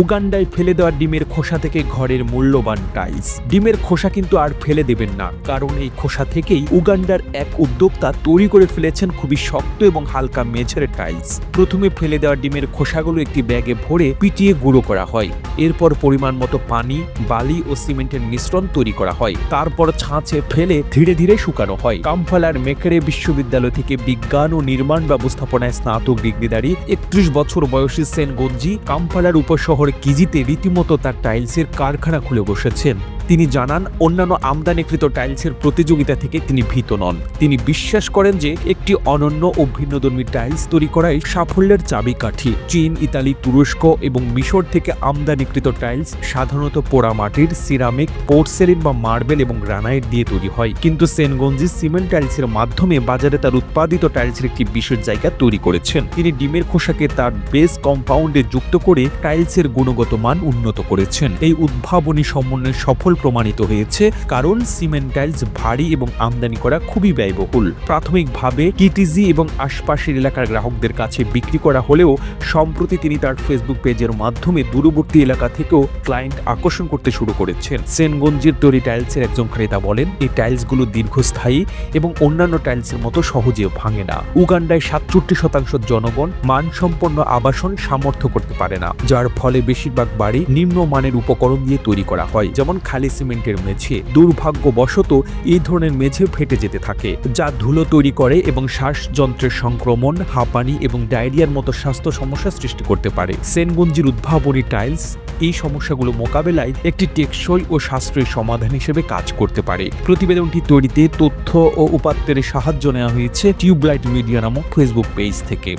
উগান্ডায় ফেলে দেওয়া ডিমের খোসা থেকে ঘরের মূল্যবান টাইলস। ডিমের খোসা কিন্তু আর ফেলে দেবেন না, কারণ এই খোসা থেকেই উগান্ডার এক উদ্যোক্তা তৈরি করে ফেলেছেন খুবই শক্ত এবং হালকা মেঝের টাইলস। প্রথমে ফেলে দেওয়া ডিমের খোসাগুলো একটি ব্যাগে ভরে পিটিয়ে গুঁড়ো করা হয়। এরপর পরিমাণ মতো পানি, বালি ও সিমেন্টের মিশ্রণ তৈরি করা হয়। তারপর ছাঁচে ফেলে ধীরে ধীরে শুকানো হয়। কাম্পালার মেকেরে বিশ্ববিদ্যালয় থেকে বিজ্ঞান ও নির্মাণ ব্যবস্থাপনায় স্নাতক ডিগ্রিধারী, একত্রিশ বছর বয়সী সেন গঞ্জি কাম্পালার উপশহর কিজিতে রীতিমতো তার টাইলসের কারখানা খুলে বসেছেন। তিনি জানান, অন্যান্য আমদানিকৃত টাইলসের প্রতিযোগিতা থেকে তিনি ভীত নন। তিনি বিশ্বাস করেন যে একটি অনন্য ও ভিন্নধর্মী টাইলস তৈরি করাই সাফল্যের চাবিকাঠি। চীন, ইতালি, তুরস্ক এবং মিশর থেকে আমদানিকৃত টাইলস সাধারণত পোড়ামাটির, সিরামিক, পোর্সেলিন বা মার্বেল এবং গ্রানাইট দিয়ে তৈরি হয়। কিন্তু সেনগঞ্জি সিমেন্ট টাইলসের মাধ্যমে বাজারে তার উৎপাদিত টাইলসের একটি বিশেষ জায়গা তৈরি করেছেন। তিনি ডিমের খোসাকে তার বেস কম্পাউন্ডে যুক্ত করে টাইলসের গুণগত মান উন্নত করেছেন। এই উদ্ভাবনী সমন্বয় সফল প্রমাণিত হয়েছে, কারণ সিমেন্ট টাইলস ভারী এবং আমদানি করা খুবই ব্যয়বহুল। প্রাথমিকভাবে কিটিজি এবং আশপাশের এলাকার গ্রাহকদের কাছে বিক্রি করা হলেও সম্প্রতি তিনি তার ফেসবুক পেজের মাধ্যমে দূরবর্তী এলাকা থেকেও ক্লায়েন্ট আকর্ষণ করতে শুরু করেছেন। সেনগঞ্জের তৈরি টাইলসের একজন ক্রেতা বলেন, এই টাইলসগুলো দীর্ঘস্থায়ী এবং অন্যান্য টাইলসের মতো সহজেও ভাঙে না। উগান্ডায় সাতষট্টি শতাংশ জনগণ মানসম্পন্ন আবাসন সামর্থ্য করতে পারে না, যার ফলে বেশিরভাগ বাড়ি নিম্নমানের উপকরণ দিয়ে তৈরি করা হয়, যেমন খালি সিমেন্টের মেঝে। দুর্ভাগ্যবশত, এই ধরনের মেঝে ফেটে যেতে থাকে, যা ধুলো তৈরি করে এবং শ্বাসযন্ত্রের সংক্রমণ, হাঁপানি এবং ডায়রিয়ার মতো স্বাস্থ্য সমস্যা সৃষ্টি করতে পারে। সেনগঞ্জির উদ্ভাবনী টাইলস এই সমস্যাগুলো মোকাবেলায় একটি টেকসই ও সাশ্রয়ী সমাধান হিসেবে কাজ করতে পারে। প্রতিবেদনটি তৈরিতে তথ্য ও উপাত্তের সাহায্য নেওয়া হয়েছে টিউবলাইট মিডিয়া নামক ফেসবুক পেজ থেকে।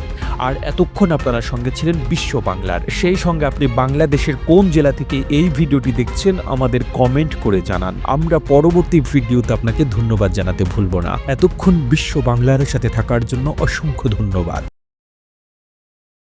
আর এতক্ষণ আপনারা সঙ্গে ছিলেন বিশ্ব বাংলার। সেই সঙ্গে আপনি বাংলাদেশের কোন জেলা থেকে এই ভিডিওটি দেখছেন আমাদের কমেন্ট করে জানান। আমরা পরবর্তী ভিডিওতে আপনাকে ধন্যবাদ জানাতে ভুলব না। এতক্ষণ বিশ্ব বাংলার সাথে থাকার জন্য অসংখ্য ধন্যবাদ।